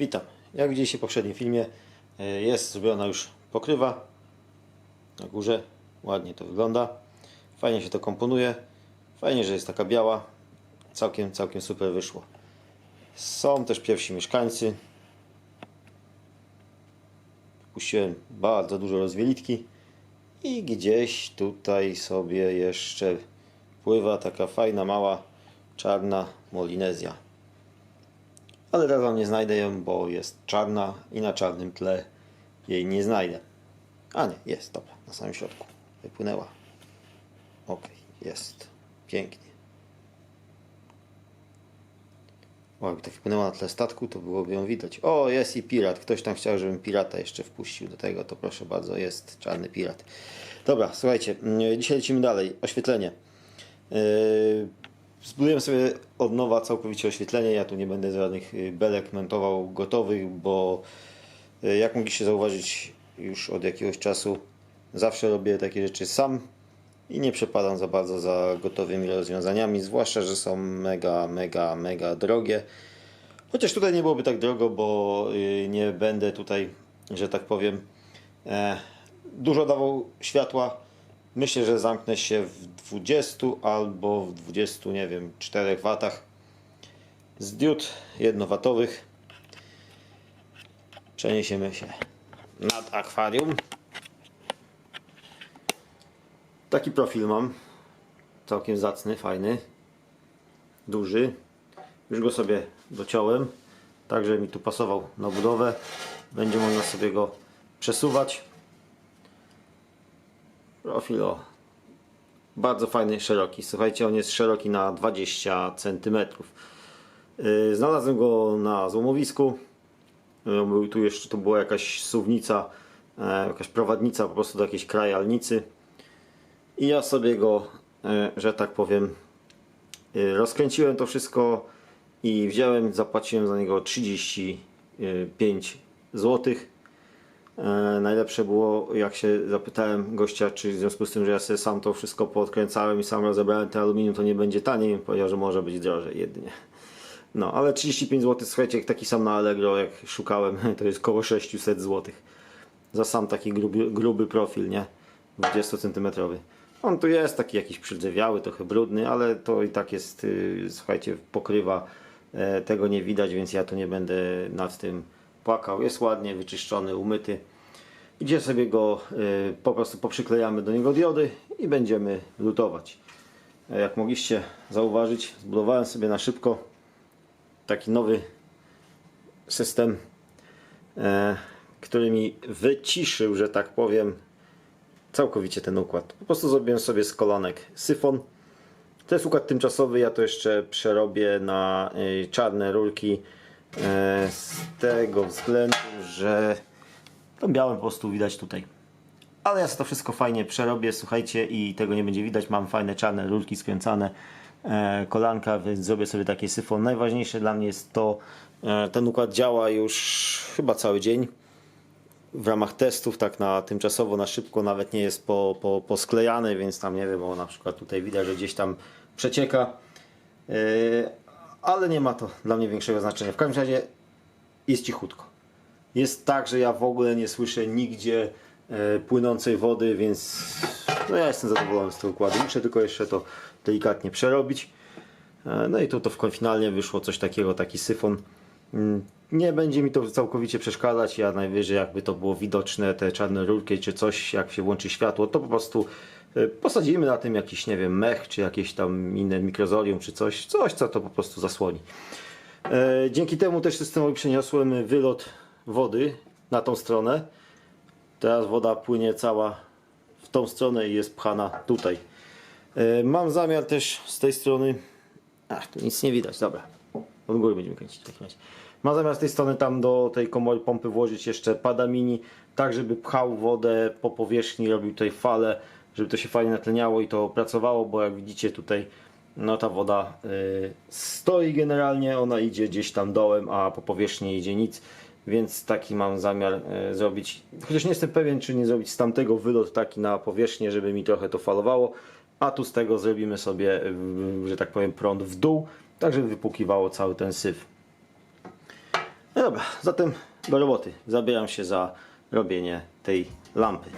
Witam. Jak widzieliście w poprzednim filmie, e, jest zrobiona już pokrywa na górze. Ładnie to wygląda. Fajnie się to komponuje. Fajnie, że jest taka biała. Całkiem, całkiem super wyszło. Są też pierwsi mieszkańcy. Puściłem bardzo dużo rozwielitki. I gdzieś tutaj sobie jeszcze pływa taka fajna, mała, czarna molinezja. Ale teraz wam nie znajdę ją, bo jest czarna i na czarnym tle jej nie znajdę. A nie, jest, dobra, na samym środku. Wypłynęła. Ok, jest. Pięknie. O, jakby tak wpłynęła na tle statku, to byłoby ją widać. O, jest i pirat. Ktoś tam chciał, żebym pirata jeszcze wpuścił do tego, to proszę bardzo, jest czarny pirat. Dobra, słuchajcie, mm, dzisiaj lecimy dalej. Oświetlenie. Yy, Zbudujemy sobie od nowa całkowicie oświetlenie. Ja tu nie będę żadnych y, belek montował gotowych, bo y, jak mogliście zauważyć już od jakiegoś czasu zawsze robię takie rzeczy sam i nie przepadam za bardzo za gotowymi rozwiązaniami, zwłaszcza, że są mega, mega, mega drogie. Chociaż tutaj nie byłoby tak drogo, bo y, nie będę tutaj, że tak powiem, e, dużo dawał światła. Myślę, że zamknę się w 20 albo w 20, nie wiem, 4 watach z diod jednowatowych. Przeniesiemy się nad akwarium. Taki profil mam. Całkiem zacny, fajny. Duży. Już go sobie dociąłem. Także mi tu pasował na budowę. Będzie można sobie go przesuwać. Profil o. Bardzo fajny, szeroki. Słuchajcie, on jest szeroki na 20 cm. Yy, Znalazłem go na złomowisku. Yy, był Tu jeszcze to była jakaś suwnica, e, jakaś prowadnica po prostu do jakiejś krajalnicy. I ja sobie go, e, że tak powiem, e, rozkręciłem to wszystko i wziąłem, zapłaciłem za niego 35 zł. E, najlepsze było, jak się zapytałem gościa, czy w związku z tym, że ja sobie sam to wszystko podkręcałem i sam rozebrałem ten aluminium, to nie będzie taniej. Powiedział, że może być drożej jedynie. No, ale 35 zł, słuchajcie, taki sam na Allegro, jak szukałem, to jest około 600 zł. Za sam taki gruby, gruby profil, nie? 20 cm. On tu jest taki jakiś przydzewiały, trochę brudny, ale to i tak jest, yy, słuchajcie, pokrywa. E, tego nie widać, więc ja tu nie będę nad tym płakał. Jest ładnie wyczyszczony, umyty. Idzie sobie go, y, po prostu poprzyklejamy do niego diody i będziemy lutować. Jak mogliście zauważyć, zbudowałem sobie na szybko taki nowy system, e, który mi wyciszył, że tak powiem, całkowicie ten układ. Po prostu zrobiłem sobie z kolanek syfon. To jest układ tymczasowy, ja to jeszcze przerobię na y, czarne rurki e, z tego względu, że to białe po prostu widać tutaj. Ale ja to wszystko fajnie przerobię, słuchajcie, i tego nie będzie widać. Mam fajne czarne rurki skręcane, e, kolanka, więc zrobię sobie taki syfon. Najważniejsze dla mnie jest to, e, ten układ działa już chyba cały dzień. W ramach testów, tak na tymczasowo, na szybko, nawet nie jest po, po, posklejany, więc tam nie wiem, o na przykład tutaj widać, że gdzieś tam przecieka. E, ale nie ma to dla mnie większego znaczenia. W każdym razie jest cichutko. Jest tak, że ja w ogóle nie słyszę nigdzie e, płynącej wody, więc no ja jestem zadowolony z tego układu. Muszę tylko jeszcze to delikatnie przerobić. E, no i tu to w- finalnie wyszło coś takiego, taki syfon. Mm, Nie będzie mi to całkowicie przeszkadzać. Ja najwyżej jakby to było widoczne, te czarne rurki czy coś, jak się włączy światło, to po prostu e, posadzimy na tym jakiś, nie wiem, mech, czy jakieś tam inne mikrozorium, czy coś, coś co to po prostu zasłoni. Dzięki temu też systemowi przeniosłem wylot wody na tą stronę. Teraz woda płynie cała w tą stronę i jest pchana tutaj. E, Mam zamiar też z tej strony. Ach, tu nic nie widać, dobra. Od góry będziemy kręcić. Mam zamiar z tej strony tam do tej komory pompy włożyć jeszcze pada mini, tak żeby pchał wodę po powierzchni, robił tutaj fale, żeby to się fajnie natleniało i to pracowało, bo jak widzicie tutaj no ta woda y, stoi generalnie, ona idzie gdzieś tam dołem, a po powierzchni idzie nic, więc taki mam zamiar y, zrobić. Chociaż nie jestem pewien, czy nie zrobić z tamtego wylot taki na powierzchnię, żeby mi trochę to falowało, a tu z tego zrobimy sobie, że tak powiem, prąd w dół, tak żeby wypłukiwało cały ten syf. No dobra, zatem do roboty. Zabieram się za robienie tej lampy.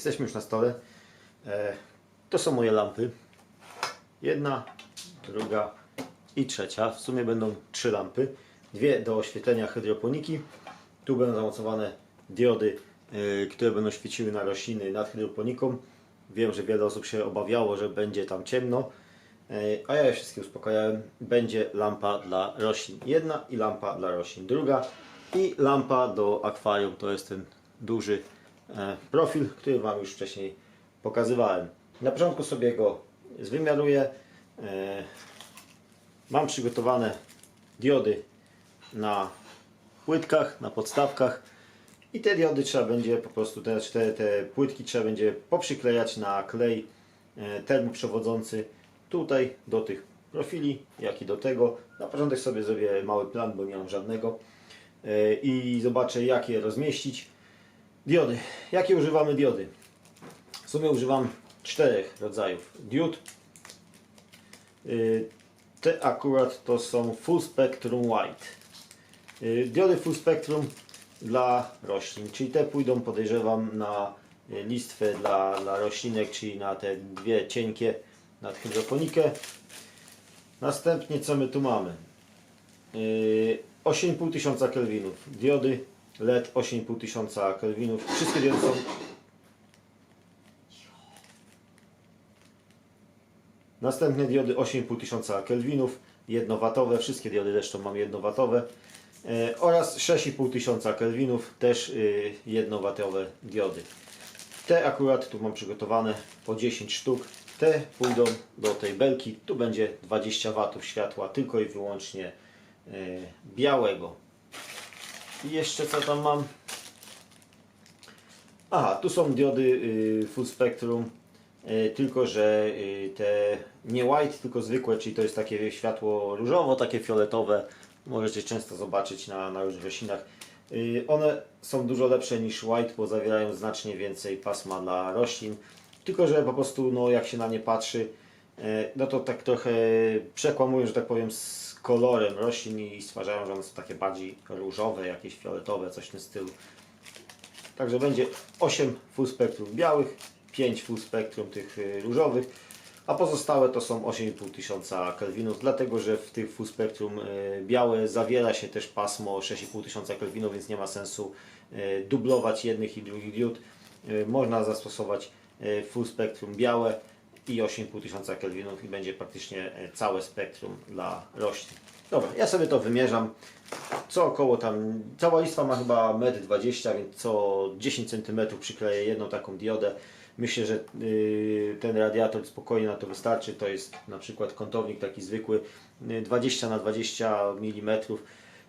Jesteśmy już na stole. E, to są moje lampy. Jedna, druga i trzecia. W sumie będą trzy lampy. Dwie do oświetlenia hydroponiki. Tu będą zamocowane diody, e, które będą świeciły na rośliny nad hydroponiką. Wiem, że wiele osób się obawiało, że będzie tam ciemno. E, A ja je wszystkie uspokajałem. Będzie lampa dla roślin. Jedna i lampa dla roślin. Druga i lampa do akwarium. To jest ten duży profil, który Wam już wcześniej pokazywałem. Na początku sobie go zwymiaruję. E, Mam przygotowane diody na płytkach, na podstawkach i te diody trzeba będzie po prostu, te, te, te płytki trzeba będzie poprzyklejać na klej e, termoprzewodzący tutaj do tych profili, jak i do tego. Na początek sobie zrobię mały plan, bo nie mam żadnego e, i zobaczę jak je rozmieścić. Diody. Jakie używamy diody? W sumie używam czterech rodzajów diod. Y, Te akurat to są Full Spectrum White. Y, Diody Full Spectrum dla roślin, czyli te pójdą podejrzewam na y, listwę dla, dla roślinek, czyli na te dwie cienkie nad hydroponikę. Następnie co my tu mamy? Yy, 8,5 tysiąca kelwinów. Diody LED 8,5 tysiąca kelwinów. Wszystkie diody są Następne diody 8,5 tysiąca kelwinów, jednowatowe, wszystkie diody zresztą mam jednowatowe e, oraz 6,5 tysiąca kelwinów, też y, jednowatowe diody. Te akurat tu mam przygotowane po 10 sztuk. Te pójdą do tej belki. Tu będzie 20 watów światła tylko i wyłącznie e, białego. I jeszcze co tam mam? Aha, tu są diody y, Full Spectrum, y, tylko że y, te nie white, tylko zwykłe, czyli to jest takie światło różowo, takie fioletowe. Możecie często zobaczyć na, na różnych roślinach. One są dużo lepsze niż white, bo zawierają znacznie więcej pasma dla roślin. Tylko, że po prostu no, jak się na nie patrzy, no to tak trochę przekłamują, że tak powiem, z kolorem roślin i stwarzają, że one są takie bardziej różowe, jakieś fioletowe, coś w tym stylu. Także będzie 8 full spektrum białych, 5 full spektrum tych y, różowych, a pozostałe to są 8,5 tysiąca kelwinów, dlatego że w tych full spektrum y, białe zawiera się też pasmo 6,5 tysiąca kelwinów, więc nie ma sensu y, dublować jednych i drugich diod. Można zastosować full spektrum białe i 8,5 tysiąca kelwinów i będzie praktycznie y, całe spektrum dla roślin. Dobra, ja sobie to wymierzam co około tam, cała listwa ma chyba 1,20 m, więc co 10 cm przykleję jedną taką diodę. Myślę, że y, ten radiator spokojnie na to wystarczy. To jest na przykład kątownik taki zwykły, y, 20 na 20 mm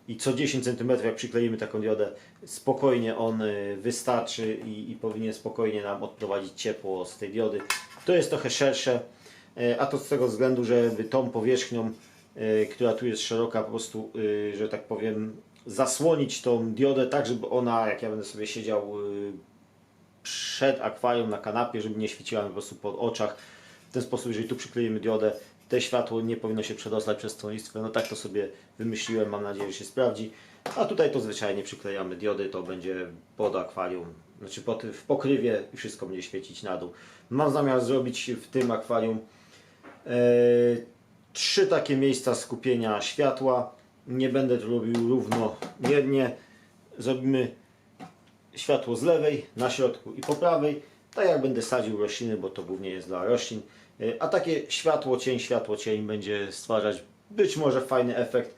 i co 10 cm jak przykleimy taką diodę, spokojnie on y, wystarczy i, i powinien spokojnie nam odprowadzić ciepło z tej diody. To jest trochę szersze, y, a to z tego względu, żeby tą powierzchnią y, która tu jest szeroka, po prostu, y, że tak powiem, zasłonić tą diodę tak, żeby ona, jak ja będę sobie siedział przed akwarium na kanapie, żeby nie świeciła mi po prostu po oczach. W ten sposób, jeżeli tu przykleimy diodę, te światło nie powinno się przedostać przez tą listwę. No tak to sobie wymyśliłem, mam nadzieję, że się sprawdzi. A tutaj to zwyczajnie przyklejamy diody, to będzie pod akwarium, znaczy pod, w pokrywie i wszystko będzie świecić na dół. Mam zamiar zrobić w tym akwarium e, trzy takie miejsca skupienia światła. Nie będę to robił równomiernie. Zrobimy światło z lewej, na środku i po prawej. Tak jak będę sadził rośliny, bo to głównie jest dla roślin. Y, A takie światło, cień, światło, cień będzie stwarzać być może fajny efekt.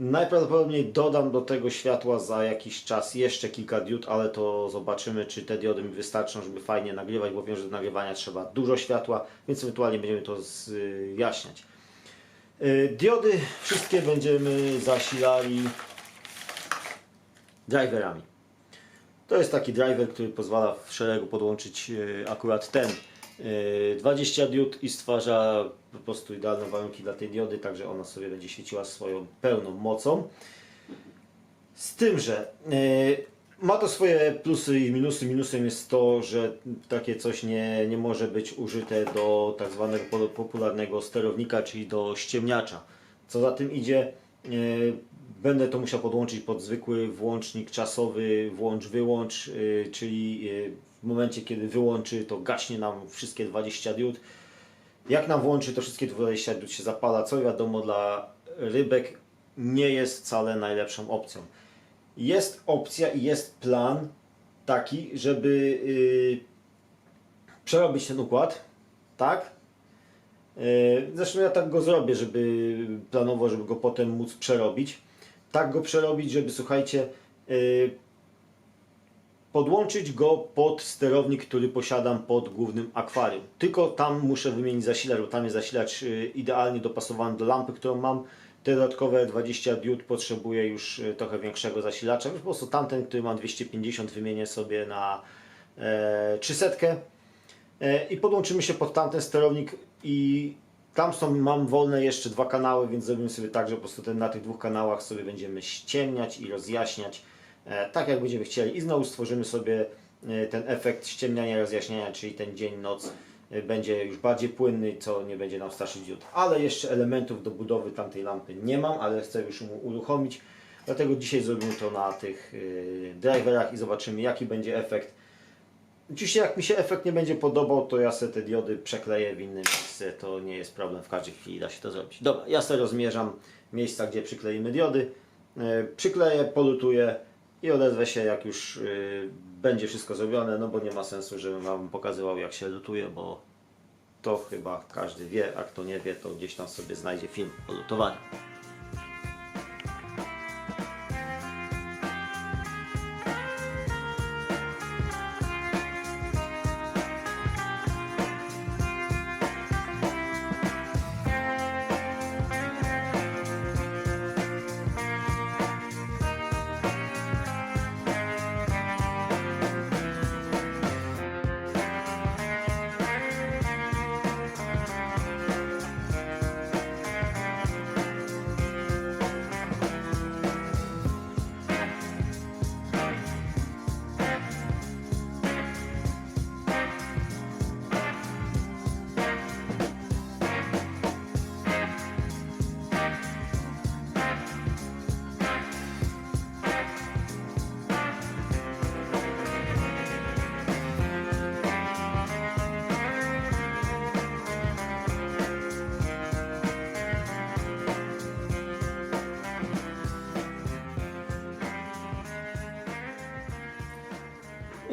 Najprawdopodobniej dodam do tego światła za jakiś czas jeszcze kilka diod, ale to zobaczymy, czy te diody mi wystarczą, żeby fajnie nagrywać, bo wiem, że do nagrywania trzeba dużo światła, więc ewentualnie będziemy to zjaśniać. Y, Diody wszystkie będziemy zasilali driverami. To jest taki driver, który pozwala w szeregu podłączyć e, akurat ten 20 diod i stwarza po prostu idealne warunki dla tej diody, także ona sobie będzie świeciła swoją pełną mocą. Z tym, że e, ma to swoje plusy i minusy. Minusem jest to, że takie coś nie, nie może być użyte do tak zwanego po- popularnego sterownika, czyli do ściemniacza. Co za tym idzie, będę to musiał podłączyć pod zwykły włącznik czasowy, włącz-wyłącz, e, czyli e, w momencie kiedy wyłączy, to gaśnie nam wszystkie 20 diod. Jak nam włączy, to wszystkie 20 diod się zapala, co wiadomo dla rybek nie jest wcale najlepszą opcją. Jest opcja i jest plan taki, żeby yy, przerobić ten układ, tak? Yy, zresztą ja tak go zrobię, żeby planowo, żeby go potem móc przerobić. Tak go przerobić, żeby słuchajcie, yy, podłączyć go pod sterownik, który posiadam pod głównym akwarium. Tylko tam muszę wymienić zasilacz, bo tam jest zasilacz y, idealnie dopasowany do lampy, którą mam. Te dodatkowe 20 diod potrzebuję już trochę większego zasilacza. Po prostu tamten, który mam 250 wymienię sobie na e, 300 e, i podłączymy się pod tamten sterownik i tam są, mam wolne jeszcze dwa kanały, więc zrobimy sobie tak, że po prostu ten, na tych dwóch kanałach sobie będziemy ściemniać i rozjaśniać e, tak jak będziemy chcieli i znowu stworzymy sobie e, ten efekt ściemniania rozjaśniania, czyli ten dzień, noc e, będzie już bardziej płynny, co nie będzie nam straszyć diod. Ale jeszcze elementów do budowy tamtej lampy nie mam, ale chcę już mu uruchomić, dlatego dzisiaj zrobimy to na tych e, driverach i zobaczymy jaki będzie efekt. Oczywiście jak mi się efekt nie będzie podobał, to ja sobie te diody przekleję w innym miejscu, to nie jest problem, w każdej chwili da się to zrobić. Dobra, ja sobie rozmierzam miejsca, gdzie przykleimy diody, e, przykleję, polutuję i odezwę się jak już e, będzie wszystko zrobione, no bo nie ma sensu, żebym Wam pokazywał jak się lutuje, bo to chyba każdy wie, a kto nie wie, to gdzieś tam sobie znajdzie film o lutowaniu.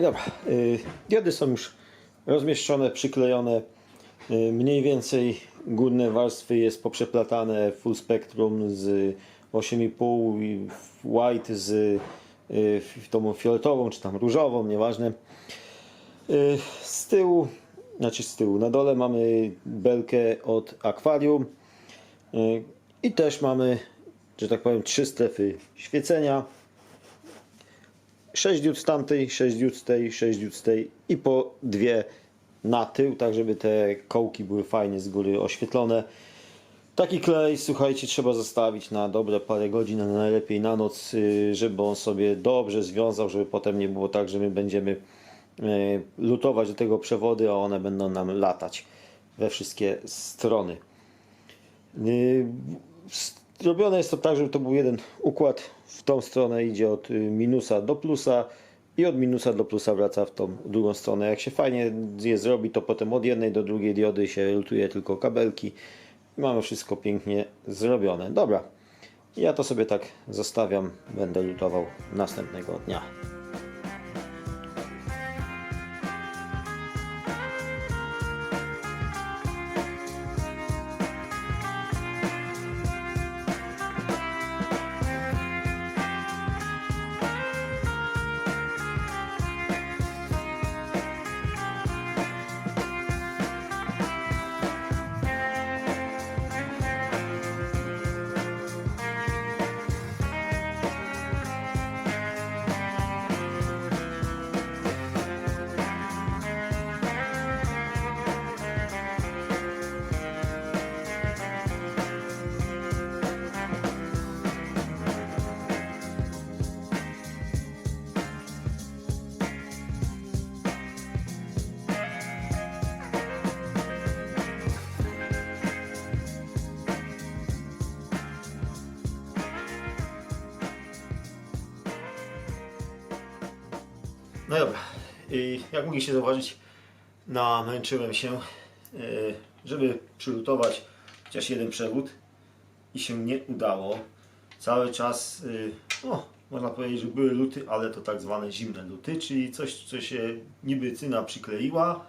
Dobra, y, diody są już rozmieszczone, przyklejone. Y, mniej więcej górne warstwy jest poprzeplatane full spectrum z 8,5 i white z y, tą fioletową czy tam różową, nieważne. Z tyłu, znaczy z tyłu, na dole mamy belkę od akwarium i też mamy, że tak powiem, trzy strefy świecenia. 6 diod z tamtej, 6 diod z tej, 6 diod z tej i po dwie na tył, tak żeby te kołki były fajnie z góry oświetlone. Taki klej, słuchajcie, trzeba zostawić na dobre parę godzin, a najlepiej na noc, y, żeby on sobie dobrze związał, żeby potem nie było tak, że my będziemy y, lutować do tego przewody, a one będą nam latać we wszystkie strony. Zrobione jest to tak, żeby to był jeden układ. W tą stronę idzie od y, minusa do plusa i od minusa do plusa wraca w tą drugą stronę. Jak się fajnie je zrobi, to potem od jednej do drugiej diody się lutuje tylko kabelki. I mamy wszystko pięknie zrobione. Dobra, ja to sobie tak zostawiam. Będę lutował następnego dnia. No dobra, I jak mogliście zauważyć, namęczyłem się, e, żeby przylutować chociaż jeden przewód i się nie udało. Cały czas, e, o, można powiedzieć, że były luty, ale to tak zwane zimne luty, czyli coś, co się niby cyna przykleiła,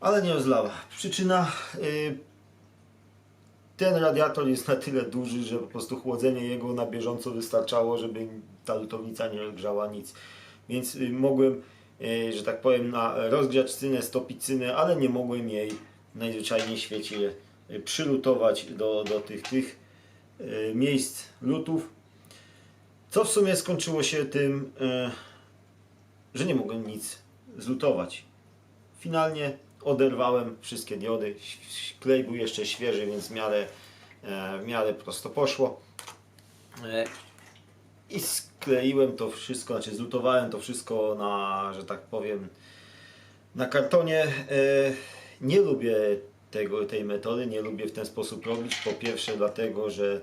ale nie rozlała. Przyczyna, e, ten radiator jest na tyle duży, że po prostu chłodzenie jego na bieżąco wystarczało, żeby ta lutownica nie grzała nic. Więc y, mogłem, y, że tak powiem, na stopić cynę, ale nie mogłem jej najzwyczajniej świecie y, przylutować do, do tych, tych miejsc lutów. Co w sumie skończyło się tym, że nie mogłem nic zlutować. Finalnie oderwałem wszystkie diody. Klej był jeszcze świeży, więc w miarę, e, w miarę prosto poszło. I skleiłem to wszystko, znaczy zlutowałem to wszystko na, że tak powiem, na kartonie. E, Nie lubię tego, tej metody, nie lubię w ten sposób robić. Po pierwsze dlatego, że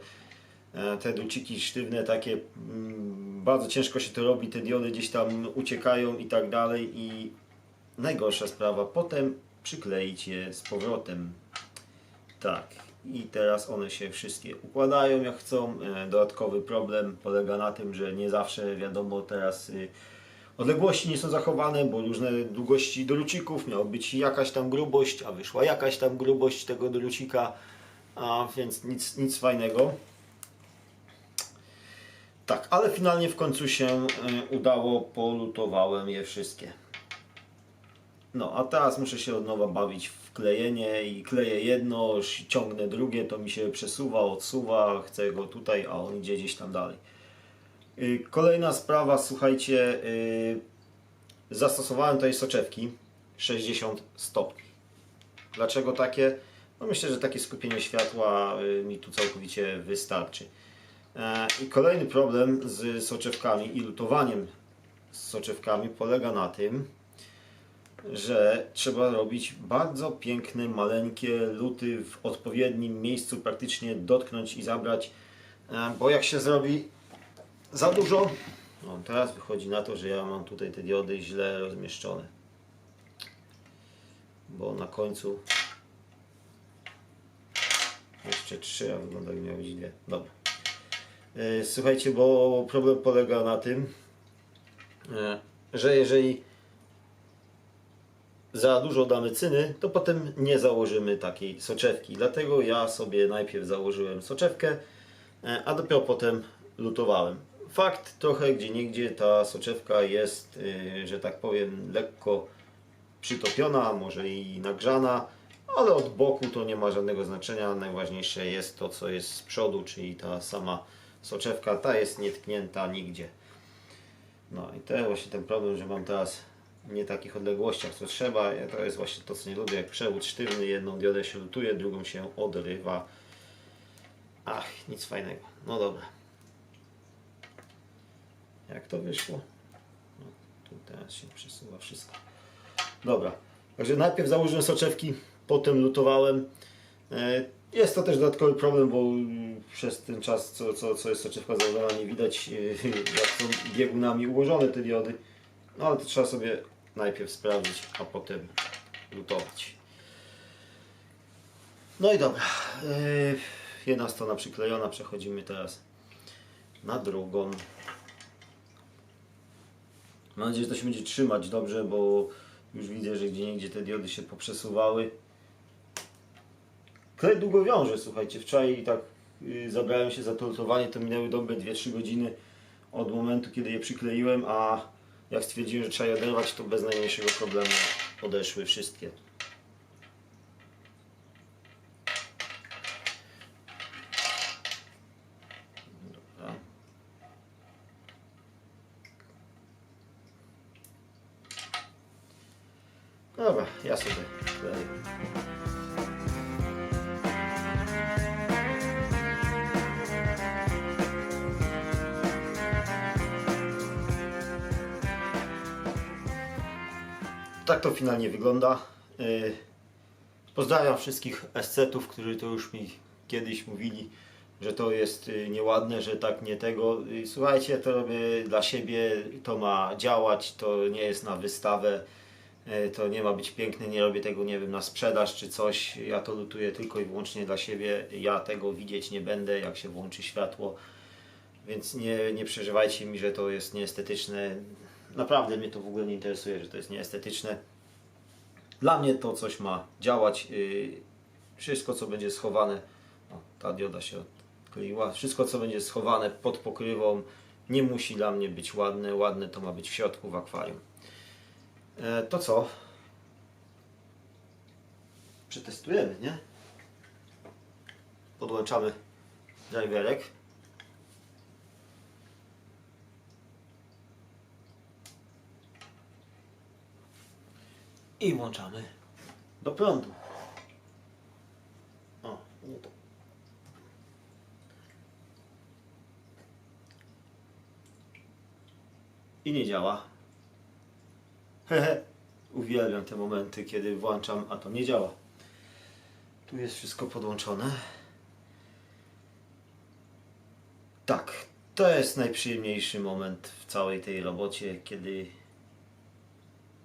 e, te druciki sztywne takie, mm, bardzo ciężko się to robi, te diody gdzieś tam uciekają i tak dalej i najgorsza sprawa, potem przykleić je z powrotem. Tak, i teraz one się wszystkie układają jak chcą. E, Dodatkowy problem polega na tym, że nie zawsze wiadomo teraz y, odległości nie są zachowane, bo różne długości drucików, miała być jakaś tam grubość, a wyszła jakaś tam grubość tego drucika, a więc nic, nic fajnego. Tak, ale finalnie w końcu się y, udało, polutowałem je wszystkie. No, a teraz muszę się od nowa bawić w klejenie i kleję jedno, ciągnę drugie, to mi się przesuwa, odsuwa, chcę go tutaj, a on idzie gdzieś tam dalej. Y, Kolejna sprawa, słuchajcie, y, zastosowałem tutaj soczewki 60 stopni. Dlaczego takie? No myślę, że takie skupienie światła y, mi tu całkowicie wystarczy. E, I kolejny problem z soczewkami i lutowaniem z soczewkami polega na tym, że trzeba robić bardzo piękne, maleńkie luty w odpowiednim miejscu, praktycznie dotknąć i zabrać, e, bo jak się zrobi za dużo, no teraz wychodzi na to, że ja mam tutaj te diody źle rozmieszczone, bo na końcu jeszcze trzy, a wygląda miało być dwie. Dobra. E, Słuchajcie, bo problem polega na tym, e, że jeżeli za dużo damy cyny, to potem nie założymy takiej soczewki. Dlatego ja sobie najpierw założyłem soczewkę, e, a dopiero potem lutowałem. Fakt, trochę gdzie niegdzie ta soczewka jest, y, że tak powiem, lekko przytopiona, może i nagrzana, ale od boku to nie ma żadnego znaczenia. Najważniejsze jest to, co jest z przodu, czyli ta sama soczewka, ta jest nietknięta nigdzie. No i to właśnie ten problem, że mam teraz nie takich odległościach, co trzeba. To jest właśnie to, co nie lubię, jak przewód sztywny, jedną diodę się lutuje, drugą się odrywa. Ach, nic fajnego. No dobra. Jak to wyszło? No, tu teraz się przesuwa wszystko. Dobra. Także najpierw założyłem soczewki, potem lutowałem. E, Jest to też dodatkowy problem, bo przez ten czas, co, co, co jest soczewka założona, nie widać e, jak są biegunami ułożone te diody. No ale to trzeba sobie najpierw sprawdzić, a potem lutować. No i dobra. Yy, Jedna strona przyklejona, przechodzimy teraz na drugą. Mam nadzieję, że to się będzie trzymać dobrze, bo już widzę, że gdzie niegdzie te diody się poprzesuwały. Klej długo wiąże, słuchajcie. Wczoraj tak yy, zabrałem się za to lutowanie, to minęły dobre 2-3 godziny od momentu, kiedy je przykleiłem, a jak stwierdziłem, że trzeba je oderwać, to bez najmniejszego problemu odeszły wszystkie. Finalnie wygląda. Yy, Pozdrawiam wszystkich escetów, którzy to już mi kiedyś mówili, że to jest y, nieładne, że tak nie tego. Y, Słuchajcie, to robię dla siebie, to ma działać, to nie jest na wystawę, y, to nie ma być piękne, nie robię tego, nie wiem, na sprzedaż czy coś. Ja to lutuję tylko i wyłącznie dla siebie. Ja tego widzieć nie będę, jak się włączy światło. Więc nie, nie przeżywajcie mi, że to jest nieestetyczne. Naprawdę mnie to w ogóle nie interesuje, że to jest nieestetyczne. Dla mnie to coś ma działać. Yy, Wszystko, co będzie schowane, o, ta dioda się odkleiła, wszystko, co będzie schowane pod pokrywą, nie musi dla mnie być ładne. Ładne to ma być w środku w akwarium. E, to co? Przetestujemy, nie? Podłączamy driverek. I włączamy do prądu. O, nie to. I nie działa. Hehe. Uwielbiam te momenty, kiedy włączam, a to nie działa. Tu jest wszystko podłączone. Tak, to jest najprzyjemniejszy moment w całej tej robocie, kiedy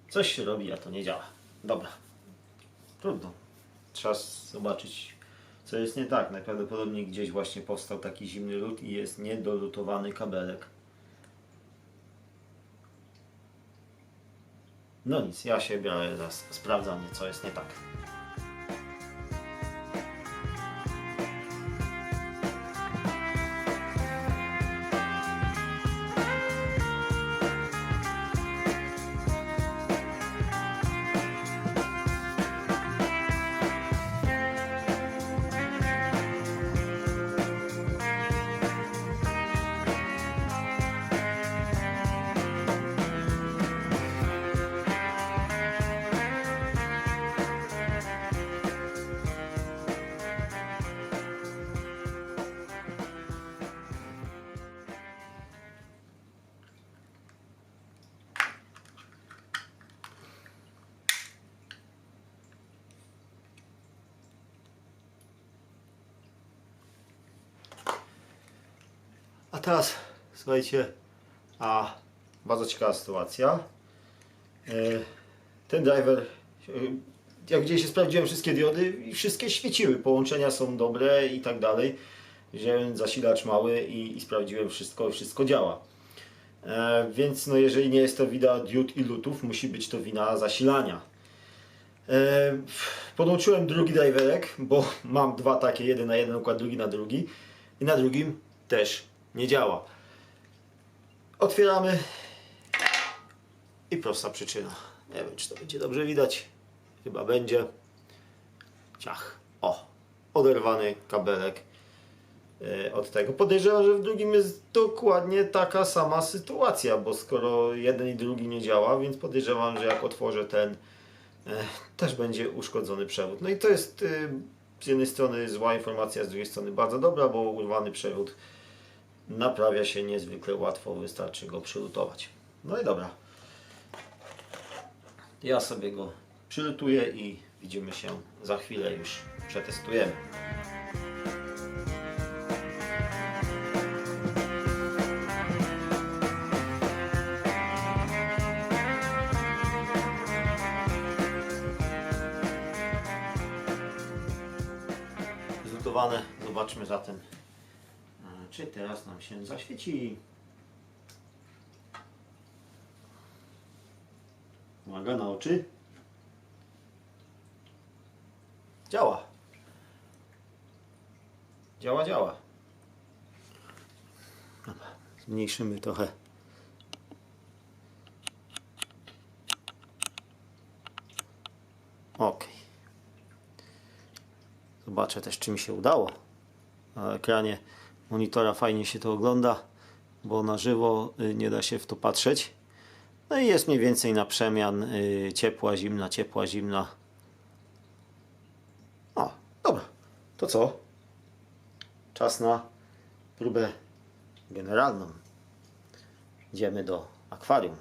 coś się robi, a to nie działa. Dobra. Trudno. Trzeba zobaczyć, co jest nie tak. Najprawdopodobniej gdzieś właśnie powstał taki zimny lód i jest niedolutowany kabelek. No nic, ja się biorę za s- sprawdzanie, co jest nie tak. A teraz, słuchajcie, a bardzo ciekawa sytuacja. E, Ten driver, e, jak gdzieś sprawdziłem wszystkie diody i wszystkie świeciły, połączenia są dobre i tak dalej. Wziąłem zasilacz mały i, i sprawdziłem wszystko, wszystko działa. E, Więc no jeżeli nie jest to wina diod i lutów, musi być to wina zasilania. Podłączyłem drugi driverek, bo mam dwa takie, jeden na jeden układ, drugi na drugi. I na drugim też nie działa. Otwieramy i prosta przyczyna. Nie wiem, czy to będzie dobrze widać. Chyba będzie. Ciach. O, oderwany kabelek e, od tego. Podejrzewam, że w drugim jest dokładnie taka sama sytuacja, bo skoro jeden i drugi nie działa, więc podejrzewam, że jak otworzę ten, e, też będzie uszkodzony przewód. No i to jest e, z jednej strony zła informacja, z drugiej strony bardzo dobra, bo urwany przewód naprawia się niezwykle łatwo, wystarczy go przylutować. No i dobra. Ja sobie go przylutuję i widzimy się za chwilę już przetestujemy. Zlutowane. Zobaczmy zatem, czy teraz nam się zaświeci. Uwaga na oczy. Działa. Działa, działa. Zmniejszymy trochę. Ok. Zobaczę też, czy mi się udało. Na ekranie monitora fajnie się to ogląda, bo na żywo y, nie da się w to patrzeć. No i jest mniej więcej na przemian y, ciepła, zimna, ciepła, zimna. O, dobra. To co? Czas na próbę generalną. Idziemy do akwarium.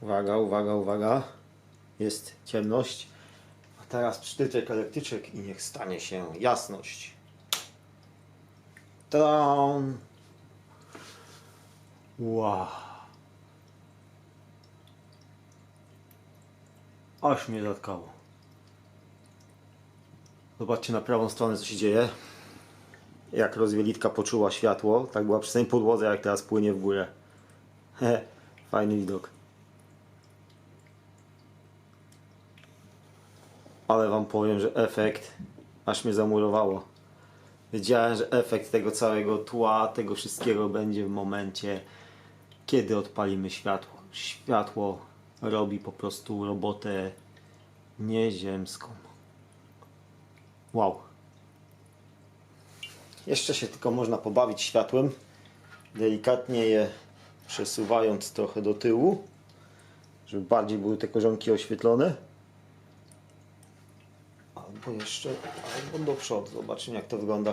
Uwaga, uwaga, uwaga. Jest ciemność. A teraz przytyczek elektryczek i niech stanie się jasność. Tam. Wow. Aż mnie zatkało. Zobaczcie na prawą stronę co się dzieje. Jak rozwielitka poczuła światło, tak była przy samej podłodze, jak teraz płynie w górę. Fajny widok. Ale wam powiem, że efekt aż mnie zamurowało. Wiedziałem, że efekt tego całego tła, tego wszystkiego będzie w momencie, kiedy odpalimy światło. Światło robi po prostu robotę nieziemską. Wow. Jeszcze się tylko można pobawić światłem, delikatnie je przesuwając trochę do tyłu, żeby bardziej były te korzonki oświetlone. Jeszcze, albo do przodu. Zobaczymy jak to wygląda.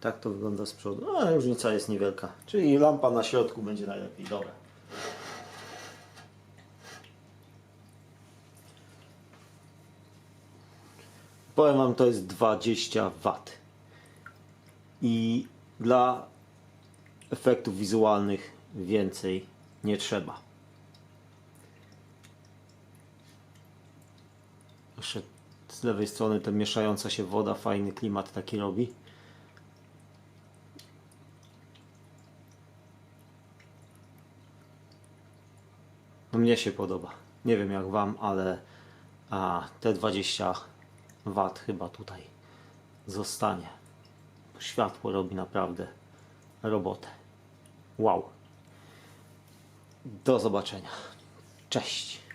Tak to wygląda z przodu. A różnica jest niewielka. Czyli lampa na środku będzie najlepiej. Dobra. Powiem Wam, to jest 20 W. I dla efektów wizualnych więcej nie trzeba. Jeszcze z lewej strony ta mieszająca się woda, fajny klimat taki robi. No mnie się podoba. Nie wiem jak Wam, ale a, te 20 W chyba tutaj zostanie. Światło robi naprawdę robotę. Wow. Do zobaczenia. Cześć.